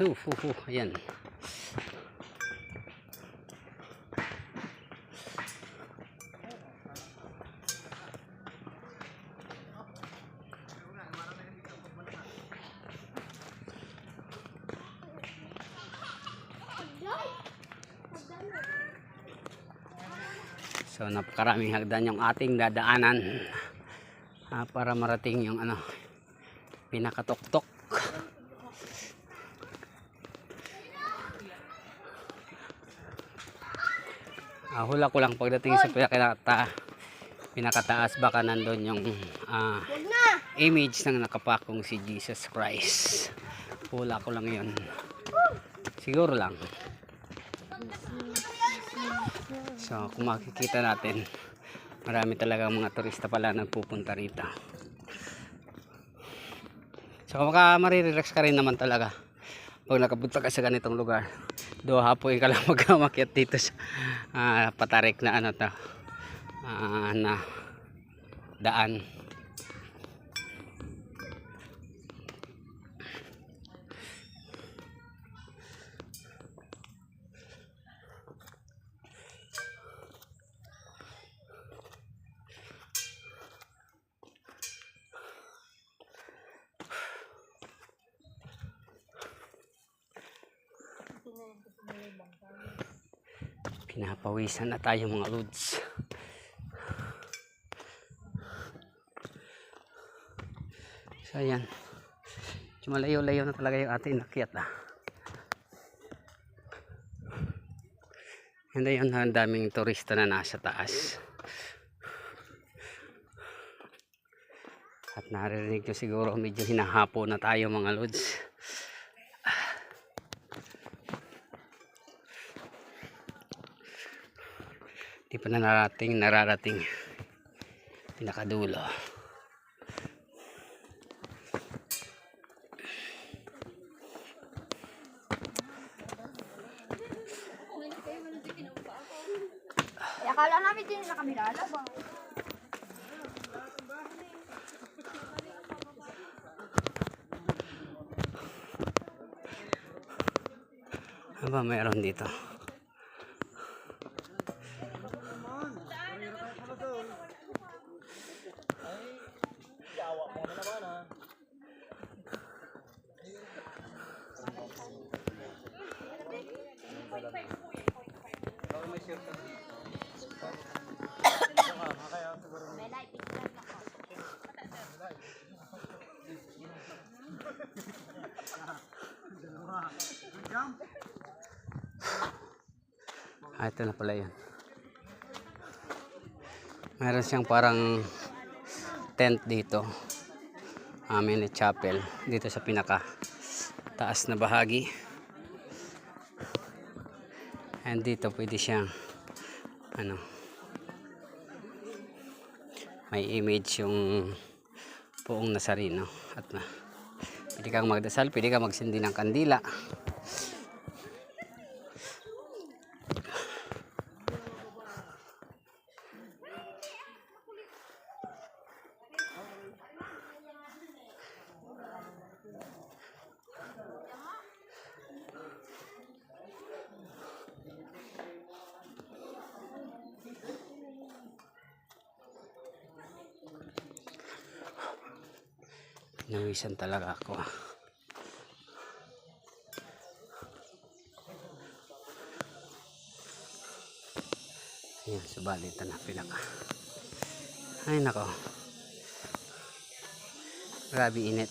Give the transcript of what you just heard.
So, fu, fu, ayan. So napakaraming hagdan yung ating dadaanan ah, para marating yung ano pinakatuktok. Ah, hula ko lang pagdating sa pinakata, pinakataas baka nandun yung na! image ng nakapakong si Jesus Christ. Hula ko lang yun. Siguro lang. So, kung makikita natin, marami talaga mga turista pala nagpupunta rito. So, maka marirelax ka rin naman talaga pag nakapunta ka sa ganitong lugar. Do hapoy ka lang magkamakyat dito sa ah, patarik na ano to, ah, na daan. Pinapawisan na tayo mga lods. So ayan. Malayo-layo na talaga yung ating nakyat ah. Hindi yun, ang daming turista na nasa taas. At naririnig nyo siguro medyo hinahapo na tayo mga lods. Di pa na narating, nararating. Pinakadulo. Akala namin din na kami lalabang. Ano ba meron dito? Ah, ito na pala yun. Meron siyang parang tent dito. Amin na chapel. Dito sa pinaka taas na bahagi. And dito pwede siyang ano may image yung buong nasarino at na pwede kang magdasal, pwede kang magsindi ng kandila. Pinawisan talaga ako. Ayan, subalit na pinaka. Ay, nako. Grabe init.